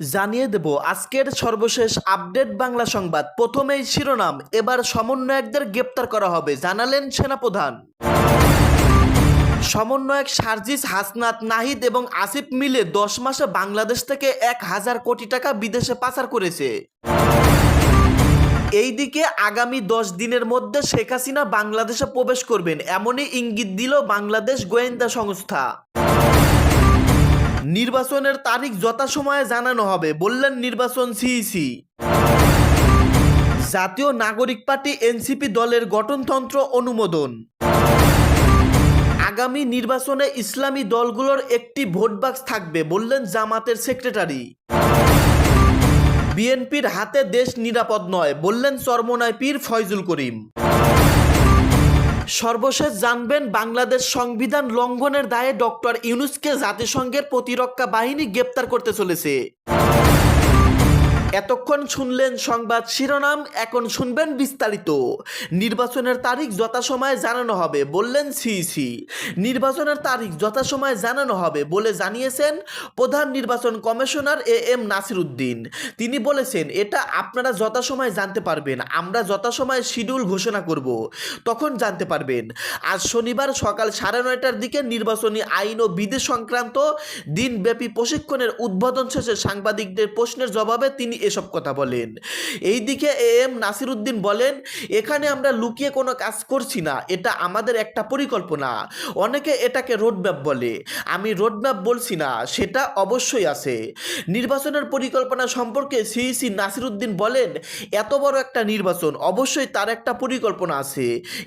জানিয়ে দেব, আজকের সর্বশেষ আপডেট বাংলা সংবাদ। প্রথমেই শিরোনাম, এবার সমন্বয়কদের গ্রেপ্তার করা হবে, জানালেন সেনাপ্রধান। সমন্বয়ক সার্জিস হাসনাত নাহিদ এবং আসিফ মিলে দশ মাসে বাংলাদেশ থেকে এক হাজার কোটি টাকা বিদেশে পাচার করেছে। এইদিকে আগামী দশ দিনের মধ্যে শেখ হাসিনা বাংলাদেশে প্রবেশ করবেন, এমনই ইঙ্গিত দিল বাংলাদেশ গোয়েন্দা সংস্থা। নির্বাচনের তারিখ যথাসময়ে জানানো হবে, বললেন নির্বাচন সিইসি জাতীয় নাগরিক পার্টি এনসিপি দলের গঠনতন্ত্র অনুমোদন। আগামী নির্বাচনে ইসলামী দলগুলোর একটি ভোট বাক্স থাকবে, বললেন জামাতের সেক্রেটারি। বিএনপির হাতে দেশ নিরাপদ নয়, বললেন চরমনায় পীর ফয়জুল করিম। সর্বশেষ জানবেন বাংলাদেশ সংবিধান লঙ্ঘনের দায়ে ডক্টর ইউনুসকে জাতিসংঘের প্রতিরক্ষা বাহিনী গ্রেপ্তার করতে চলেছে। এতক্ষণ শুনলেন সংবাদ শিরোনাম, এখন শুনবেন বিস্তারিত। নির্বাচনের তারিখ যথাসময়ে জানানো হবে বললেন সিইসি নির্বাচনের তারিখ যথাসময়ে জানানো হবে বলে জানিয়েছেন প্রধান নির্বাচন commissioner A M Nasir Uddin তিনি বলেছেন, এটা আপনারা যথাসময়ে জানতে পারবেন। আমরা যথাসময়ে শিডিউল ঘোষণা করব। তখন জানতে পারবেন। আজ শনিবার সকাল সাড়ে নয়টার দিকে নির্বাচনী আইন ও বিধি সংক্রান্ত দিনব্যাপী প্রশিক্ষণের উদ্বোধন শেষে সাংবাদিকদের প্রশ্নের জবাবে তিনি এসব কথা বলেন। এইদিকে এ এম নাসির উদ্দিন বলেন, এখানে আমরা লুকিয়ে কোনো কাজ করছি না, এটা আমাদের একটা পরিকল্পনা। অনেকে এটাকে রোডম্যাপ বলে। আমি রোডম্যাপ বলছি না, সেটা অবশ্যই আছে। নির্বাচনের পরিকল্পনা সম্পর্কে সিইসি নাসির উদ্দিন বলেন, এত বড় একটা নির্বাচন, অবশ্যই তার একটা পরিকল্পনা আছে।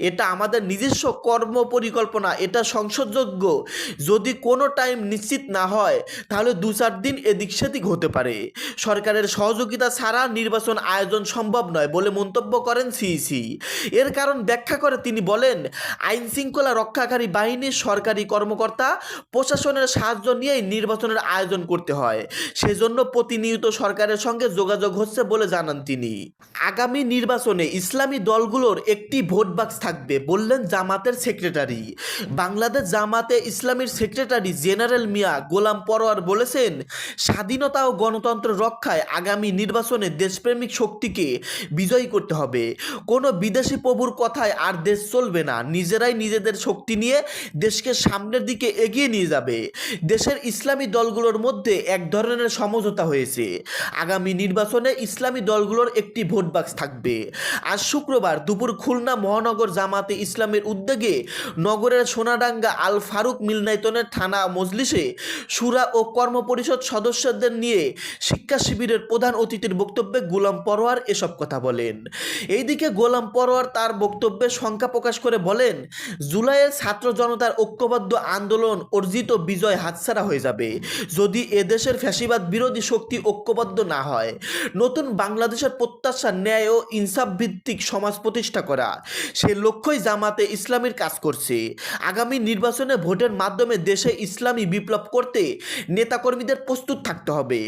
এটা আমাদের নিজস্ব কর্ম পরিকল্পনা, এটা সংসদযোগ্য যদি কোনো টাইম নিশ্চিত না হয়, তাহলে দু চার দিন এদিক সেদিক হতে পারে। সরকারের সহযোগিতা ছাড়া নির্বাচন আয়োজন সম্ভব নয় বলে মন্তব্য করেন সিইসি। এর কারণ ব্যাখ্যা করে তিনি বলেন, আইন শৃঙ্খলা রক্ষাকারী বাহিনীর সরকারি কর্মকর্তা, প্রশাসনের সাহায্য নিয়েই নির্বাচনের আয়োজন করতে হয়। সেজন্য প্রতিনিয়ত সরকারের সঙ্গে যোগাযোগ হচ্ছে বলে জানান তিনি। আগামী নির্বাচনে ইসলামী দলগুলোর একটি ভোট বাক্স থাকবে বললেন জামাতের সেক্রেটারি। বাংলাদেশ জামাতে ইসলামীর সেক্রেটারি জেনারেল মিয়া গোলাম পরোয়ার বলেছেন, স্বাধীনতা ও গণতন্ত্র রক্ষায় আগামী নির্বাচনে দেশপ্রেমিক শক্তিকে বিজয়ী করতে হবে। কোনো বিদেশি প্রভুর কথায় আর দেশ চলবে না। নিজেরাই নিজেদের শক্তি নিয়ে দেশকে সামনের দিকে এগিয়ে নিয়ে যাবে। দেশের ইসলামী দলগুলোর মধ্যে এক ধরনের সমঝোতা হয়েছে। আগামী নির্বাচনে ইসলামী দলগুলোর একটি ভোট বাক্স থাকবে। আজ শুক্রবার দুপুর খুলনা মহানগর জামাতে ইসলামের উদ্যোগে নগরের সোনাডাঙ্গা আল ফারুক মিলনায়তনের থানা মজলিসে সুরা ও কর্মপরিষদ সদস্যদের নিয়ে শিক্ষা শিবিরের প্রধান অতিথির বক্তব্যে গোলাম পরোয়ার এসব কথা বলেন। এইদিকে গোলাম পরোয়ার তার বক্তব্যে শঙ্কা প্রকাশ করে বলেন জুলাইয়ের ছাত্র জনতার ঐক্যবদ্ধ আন্দোলন অর্জিত বিজয় হাতছাড়া হয়ে যাবে। যদি এদেশের ফ্যাসিবাদ বিরোধী শক্তি ঐক্যবদ্ধ না হয়, নতুন বাংলাদেশের প্রত্যাশা, ন্যায় ও ইনসাফ ভিত্তিক সমাজ প্রতিষ্ঠা করা, সে লক্ষ্যই জামাতে ইসলামীর কাজ করছে। আগামী নির্বাচনে ভোটের মাধ্যমে দেশে ইসলামী বিপ্লব করতে নেতাকর্মীদের প্রস্তুত থাকতে হবে।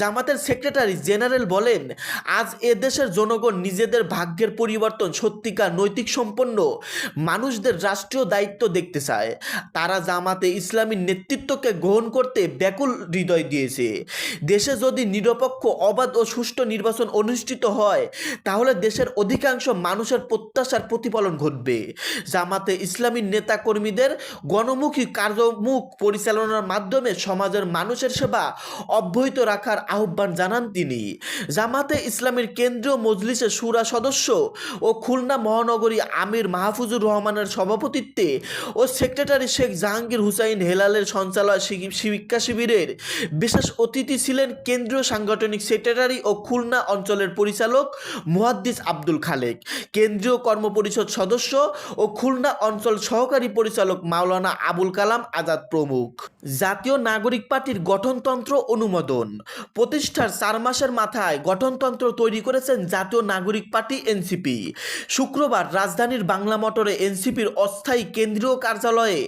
জামাতের সেক্রেটারি জেনারেল বলেন, আজ এ দেশের জনগণ নিজেদের ভাগ্যের পরিবর্তন সত্যিকার নৈতিক সম্পন্ন মানুষদের রাষ্ট্রীয় দায়িত্ব দেখতে চায়। তারা জামাতে ইসলামীর নেতৃত্বকে গ্রহণ করতে ব্যাকুল হৃদয় দিয়েছে। দেশে যদি নিরপেক্ষ, অবাধ ও সুষ্ঠু নির্বাচন অনুষ্ঠিত হয়, তাহলে দেশের অধিকাংশ মানুষের প্রত্যাশার প্রতিফলন ঘটবে। জামাতে ইসলামী নেতা কর্মীদের গণমুখী কার্যমুখ পরিচালনার মাধ্যমে সমাজের মানুষের সেবা অব্যাহত রাখার আহ্বান জানান তিনি। জামাতে ইসলামের কেন্দ্রীয় মজলিসের সুরা সদস্য ও খুলনা মহানগরী আমির মাহফুজুর রহমানের সভাপতিত্বে ও সেক্রেটারি শেখ জাহাঙ্গীর হুসাইন হেলালের সঞ্চালয় শিক্ষা শিবিরের বিশেষ অতিথি ছিলেন কেন্দ্রীয় সাংগঠনিক সেক্রেটারি ও খুলনা অঞ্চলের পরিচালক মুহাদ্দিস আব্দুল খালেক, কেন্দ্রীয় কর্মপরিষদ সদস্য ও খুলনা অঞ্চল সহকারী পরিচালক মাওলানা আবুল কালাম আজাদ প্রমুখ। জাতীয় নাগরিক পার্টির গঠনতন্ত্র অনুমোদন। প্রতিষ্ঠার চার মাসের মাথায় গঠনতন্ত্র তৈরি করেছেন জাতীয় নাগরিক পার্টি এনসিপি। শুক্রবার রাজধানীর বাংলা মোটরে এনসিপির অস্থায়ী কেন্দ্রীয় কার্যালয়ে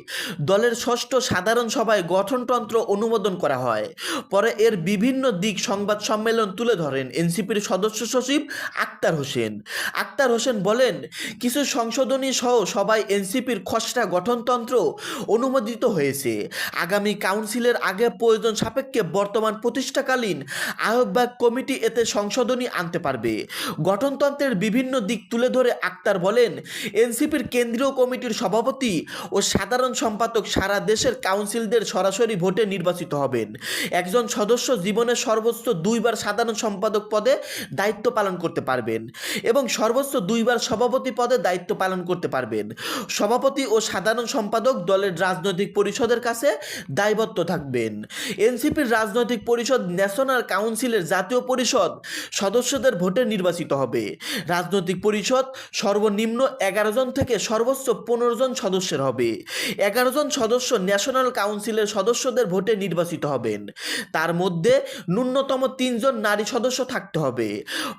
দলের ষষ্ঠ সাধারণ সভায় গঠনতন্ত্র অনুমোদন করা হয়। পরে এর বিভিন্ন দিক সংবাদ সম্মেলন তুলে ধরেন এনসিপির সদস্য সচিব আক্তার হোসেন। আক্তার হোসেন বলেন, কিছু সংশোধনী সহ সবাই এনসিপির খসড়া গঠনতন্ত্র অনুমোদিত হয়েছে। আগামী কাউন্সিলের আগে প্রয়োজন সাপেক্ষে বর্তমান প্রতিষ্ঠাকালীন আহ্বায়ক কমিটি এতে সংশোধনী আনতে পারবে। গঠনতন্ত্রের বিভিন্ন দিক তুলে ধরে আক্তার বলেন, এনসিপির কেন্দ্রীয় কমিটির সভাপতি ও সাধারণ সম্পাদক সারা দেশের কাউন্সিলদের সরাসরি ভোটে নির্বাচিত হবেন। একজন সদস্য জীবনের সর্বোচ্চ দুইবার সাধারণ সম্পাদক পদে দায়িত্ব পালন করতে পারবেন এবং সর্বোচ্চ দুইবার সভাপতি পদে দায়িত্ব পালন করতে পারবেন। সভাপতি ও সাধারণ সম্পাদক দলের রাজনৈতিক পরিষদের কাছে দায়বদ্ধ থাকবেন। এনসিপির রাজনৈতিক পরিষদ ন্যাশনাল কাউন্সিলের জাতীয় পরিষদ সদস্যদের ভোটে নির্বাচিত হবে। রাজনৈতিক পরিষদ সর্বনিম্ন এগারো জন থেকে সর্বোচ্চ পনেরো জন সদস্যের হবে। এগারো জন সদস্য ন্যাশনাল কাউন্সিলের সদস্যদের ভোটে নির্বাচিত হবেন। তার মধ্যে ন্যূনতম তিনজন নারী সদস্য থাকতে হবে।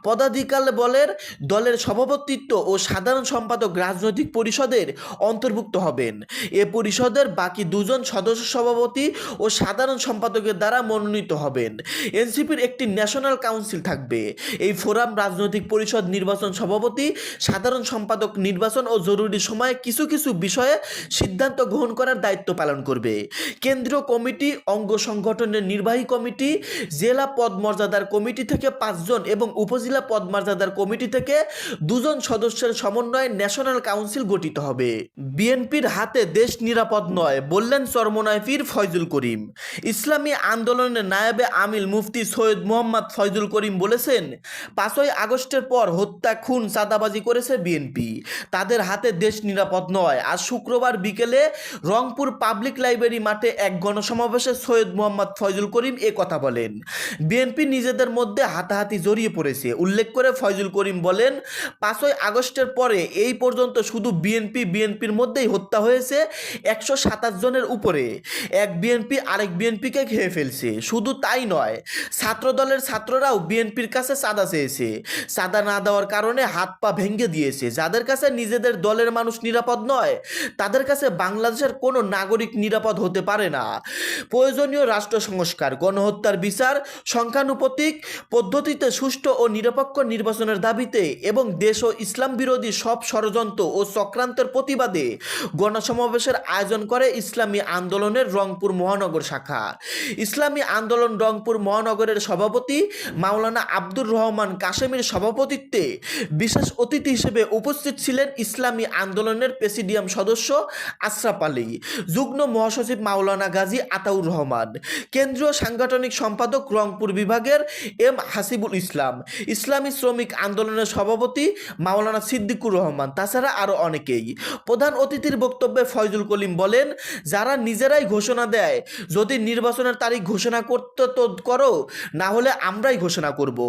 পদাধিকার বলের দলের সভাপতিত্ব ও সাধারণ সম্পাদক রাজনৈতিক পরিষদের অন্তর্ভুক্ত হবেন। এ পরিষদের বাকি দুজন সদস্য সভাপতি ও সাধারণ সম্পাদকের দ্বারা মনোনীত হবেন। এনসিপির একটি ন্যাশনাল কাউন্সিল থাকবে। এই ফোরাম রাজনৈতিক পরিষদ, নির্বাচন সভাপতি, সাধারণ সম্পাদক নির্বাচন ও জরুরি সময়ে কিছু কিছু বিষয়ে সিদ্ধান্ত গ্রহণ করার দায়িত্ব পালন করবে। কেন্দ্রীয় কমিটি, অঙ্গ সংগঠনের নির্বাহী কমিটি, জেলা পদ মর্যাদার কমিটি থেকে পাঁচজন এবং উপজেলা পদ মর্যাদার কমিটি থেকে দুজন সদস্যের সমন্বয়ে ন্যাশনাল কাউন্সিল গঠিত হবে। বিএনপির হাতে দেশ নিরাপদ নয়, বললেন চরমনায় পীর ফয়জুল করিম। ইসলামী আন্দোলনের নায়েবে আমিল মুফতি সৈয়দ মোহাম্মদ ফয়জুল করিম বলেছেন, পাঁচই আগস্টের পর হত্যা, খুন, চাঁদাবাজি করেছে বিএনপি। তাদের হাতে দেশ নিরাপদ নয়। আজ শুক্রবার বিকেলে রংপুর পাবলিক লাইব্রেরি মাঠে এক গণসমাবেশে সৈয়দ মোহাম্মদ ফয়জুল করিম এ কথা বলেন। বিএনপি নিজেদের মধ্যে হাতাহাতি জড়িয়ে পড়েছে। উল্লেখ করে ফয়জুল করিম বলেন, পাঁচই আগস্টের পরে এই পর্যন্ত শুধু বিএনপি, বিএনপির মধ্যেই হত্যা হয়েছে একশো সাতাশ জনের উপরে। এক বিএনপি আরেক বিএনপিকে খেয়ে ফেলছে। শুধু তাই নয় ছাত্র দলের ছাত্ররাও বিএনপির কাছে চাঁদা চেয়েছে। চাঁদা না দেওয়ার কারণে হাত পা ভেঙে দিয়েছে। যাদের কাছে নিজেদের দলের মানুষ নিরাপদ নয়, তাদের কাছে বাংলাদেশের কোনো নাগরিক নিরাপদ হতে পারে না। প্রয়োজনীয় রাষ্ট্র সংস্কার, গণহত্যার বিচার, সংখ্যানুপাতিক পদ্ধতিতে সুষ্ঠু ও নিরপেক্ষ নির্বাচনের দাবিতে এবং দেশ ও ইসলাম বিরোধী সব ষড়যন্ত্র ও চক্রান্তের প্রতিবাদে গণসমাবেশের আয়োজন করে ইসলামী আন্দোলনের রংপুর মহানগর শাখা। ইসলামী আন্দোলন রংপুর মহানগরের সভাপতি মাওলানা আব্দুর রহমান কাশেমের সভাপতিত্বে বিশেষ অতিথি হিসেবে উপস্থিত ছিলেন ইসলামী আন্দোলনের প্রেসিডিয়াম সদস্য আশরাফ আলী, যুগ্ম মহাসচিব মাওলানা গাজী আতাউর রহমান, কেন্দ্রীয় সাংগঠনিক সম্পাদক রংপুর বিভাগের এম হাসিবুল ইসলাম, ইসলামী শ্রমিক আন্দোলনের সভাপতি মাওলানা সিদ্দিকুর রহমান, তাছাড়া আরও অনেকেই। প্রধান অতিথির বক্তব্যে ফয়জুল কলিম বলেন, যারা নিজেরাই ঘোষণা দেয়, যদি নির্বাচনের তারিখ ঘোষণা করতে তো করো, না হলে আমরাই ঘোষণা করব।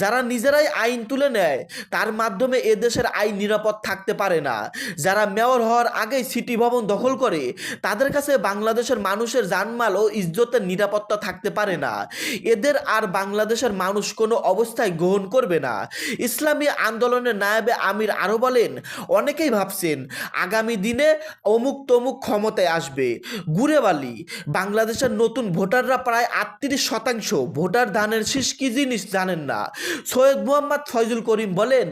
যারা নিজেরাই আইন তুলে নেয়, তার মাধ্যমে এদেশের আইন নিরাপদ থাকতে পারে না। যারা মেয়র হওয়ার আগেই সিটি ভবন দখল করে, তাদের কাছে বাংলাদেশের মানুষের জানমাল ও ইজ্জতের নিরাপত্তা থাকতে পারে না। এদের আর বাংলাদেশের মানুষ কোনো অবস্থায় গ্রহণ করবে না। ইসলামী আন্দোলনের নায়েবে আমির আরও বলেন, অনেকেই ভাবছেন, আগামী দিনে অমুক তমুক ক্ষমতায় আসবে। গুড়েবালি, বাংলাদেশের নতুন ভোটাররা প্রায় আটত্রিশ শতাংশ ভোটার ধানের শীষ কি জিনিস জানেন না। সৈয়দ মোহাম্মদ ফয়জুল করিম বলেন,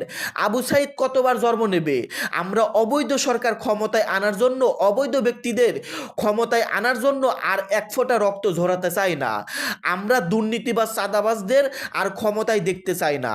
আবু সাইদ কতবার জন্ম নেবে? আমরা অবৈধ সরকার ক্ষমতায় আনার জন্য, অবৈধ ব্যক্তিদের ক্ষমতায় আনার জন্য আর এক ফোঁটা রক্ত ঝরাতে চাই না। আমরা দুর্নীতি বা চাঁদাবাজদের আর ক্ষমতায় দেখতে চাই না।